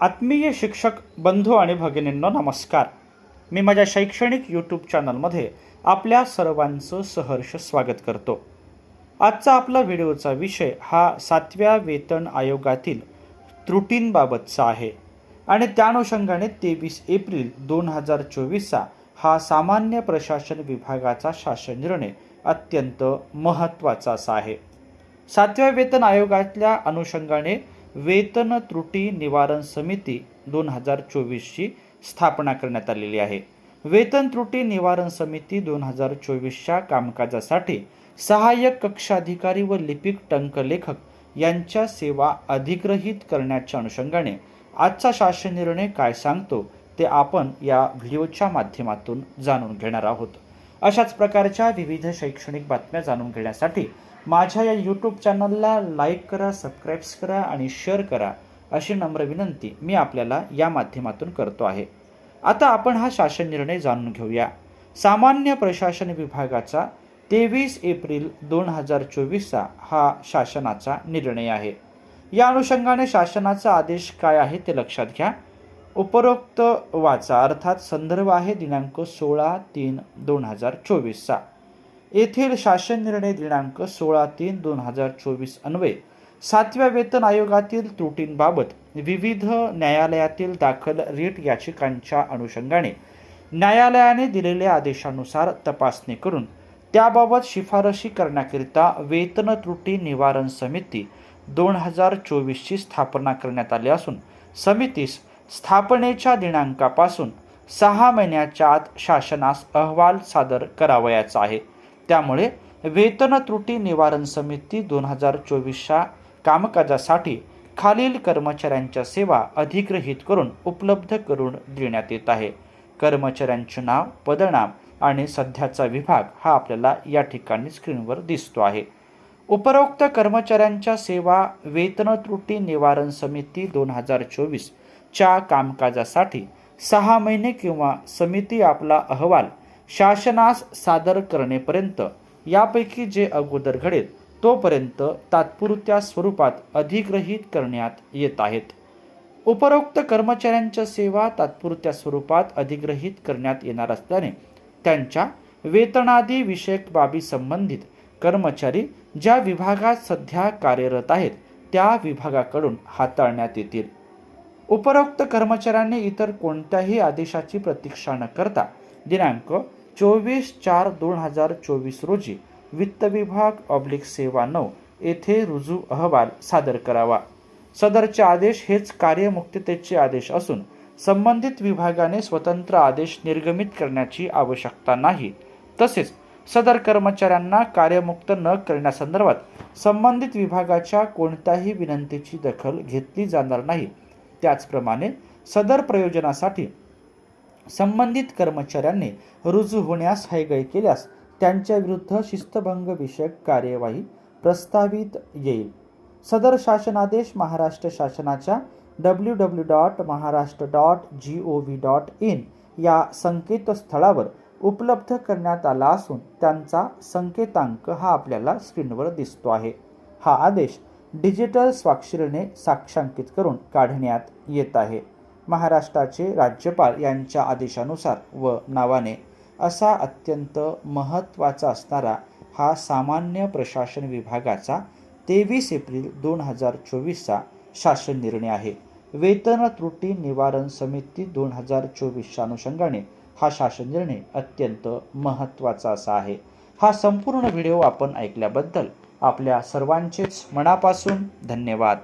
आत्मीय शिक्षक बंधू आणि भगिनींनो नमस्कार. मी माझ्या शैक्षणिक यूट्यूब चॅनलमध्ये आपल्या सर्वांचं सहर्ष स्वागत करतो. आजचा आपला व्हिडिओचा विषय हा सातव्या वेतन आयोगातील त्रुटींबाबतचा आहे आणि त्या अनुषंगाने तेवीस एप्रिल दोन हजार चोवीसचा हा सामान्य प्रशासन विभागाचा शासन निर्णय अत्यंत महत्त्वाचा असा आहे. सातव्या वेतन आयोगातल्या अनुषंगाने वेतन त्रुटी निवारण समिती दोन हजार चोवीसची स्थापना करण्यात आलेली आहे. वेतन त्रुटी निवारण समिती दोन हजार चोवीसच्या कामकाजासाठी सहाय्यक कक्षाधिकारी व लिपिक टंकलेखक यांच्या सेवा अधिग्रहित करण्याच्या अनुषंगाने आजचा शासन निर्णय काय सांगतो ते आपण या व्हिडिओच्या माध्यमातून जाणून घेणार आहोत. अशाच प्रकारच्या विविध शैक्षणिक बातम्या जाणून घेण्यासाठी माझ्या या यूट्यूब चॅनलला लाईक करा सबस्क्राईब्स करा आणि शेअर करा अशी नम्र विनंती मी आपल्याला या माध्यमातून करतो आहे. आता आपण हा शासन निर्णय जाणून घेऊया. सामान्य प्रशासन विभागाचा तेवीस एप्रिल दोन हजार चोवीसचा हा शासनाचा निर्णय आहे. या अनुषंगाने शासनाचा आदेश काय आहे ते लक्षात घ्या. उपरोक्त वाचा अर्थात संदर्भ आहे दिनांक सोळा तीन दोन हजार चोवीसचा. येथील शासन निर्णय दिनांक सोळा तीन दोन हजार चोवीस अन्वये सातव्या वेतन आयोगातील त्रुटींबाबत विविध न्यायालयातील दाखल रीट याचिकांच्या अनुषंगाने न्यायालयाने दिलेल्या आदेशानुसार तपासणी करून त्याबाबत शिफारशी करण्याकरिता वेतन त्रुटी निवारण समिती दोन हजार चोवीसची स्थापना करण्यात आली असून समितीस स्थापनेच्या दिनांकापासून सहा महिन्याच्या आत शासनास अहवाल सादर करावयाचा आहे. त्यामुळे वेतन त्रुटी निवारण समिती दोन हजार चोवीसच्या कामकाजासाठी खालील कर्मचाऱ्यांच्या सेवा अधिग्रहित करून उपलब्ध करून देण्यात येत आहे. कर्मचाऱ्यांचे नाव पदनाम आणि सध्याचा विभाग हा आपल्याला या ठिकाणी स्क्रीनवर दिसतो आहे. उपरोक्त कर्मचाऱ्यांच्या सेवा वेतन त्रुटी निवारण समिती दोन हजार चोवीसच्या कामकाजासाठी सहा महिने किंवा समिती आपला अहवाल शासनास सादर करणेपर्यंत यापैकी जे अगोदर घडेल तोपर्यंत तात्पुरत्या स्वरूपात अधिग्रहित करण्यात येत आहेत. उपरोक्त कर्मचाऱ्यांच्या सेवा तात्पुरत्या स्वरूपात अधिग्रहित करण्यात येणार असल्याने त्यांच्या वेतनादी विषयक बाबी संबंधित कर्मचारी ज्या विभागात सध्या कार्यरत आहेत त्या विभागाकडून हाताळण्यात येतील. उपरोक्त कर्मचाऱ्यांनी इतर कोणत्याही आदेशाची प्रतीक्षा न करता दिनांक चोवीस चार दोन हजार चोवीस रोजी वित्त विभाग ऑब्लिक सेवा नऊ येथे रुजू अहवाल सादर करावा. सदरचे आदेश हेच कार्यमुक्ततेचे आदेश असून संबंधित विभागाने स्वतंत्र आदेश निर्गमित करण्याची आवश्यकता नाही. तसेच सदर कर्मचाऱ्यांना कार्यमुक्त न करण्यासंदर्भात संबंधित विभागाच्या कोणत्याही विनंतीची दखल घेतली जाणार नाही. त्याचप्रमाणे सदर प्रयोजनासाठी संबंधित कर्मचाऱ्यांनी रुजू होण्यास हयगय केल्यास त्यांच्या विरुद्ध शिस्तभंग विषयक कार्यवाही प्रस्तावित येईल. सदर शासनादेश महाराष्ट्र शासनाच्या W W dot Maharashtra dot G O V dot in या संकेतस्थळावर उपलब्ध करण्यात आला असून त्यांचा संकेतांक हा आपल्याला स्क्रीनवर दिसतो आहे. हा आदेश डिजिटल स्वाक्षरीने साक्षांकित करून काढण्यात येत आहे. महाराष्ट्राचे राज्यपाल यांच्या आदेशानुसार व नावाने असा अत्यंत महत्त्वाचा असणारा हा सामान्य प्रशासन विभागाचा तेवीस एप्रिल दोन हजार चोवीसचा शासन निर्णय आहे. वेतन त्रुटी निवारण समिती दोन हजार चोवीसच्या अनुषंगाने हा शासन निर्णय अत्यंत महत्त्वाचा असा आहे. हा संपूर्ण व्हिडिओ आपण ऐकल्याबद्दल आपल्या सर्वांचेच मनापासून धन्यवाद.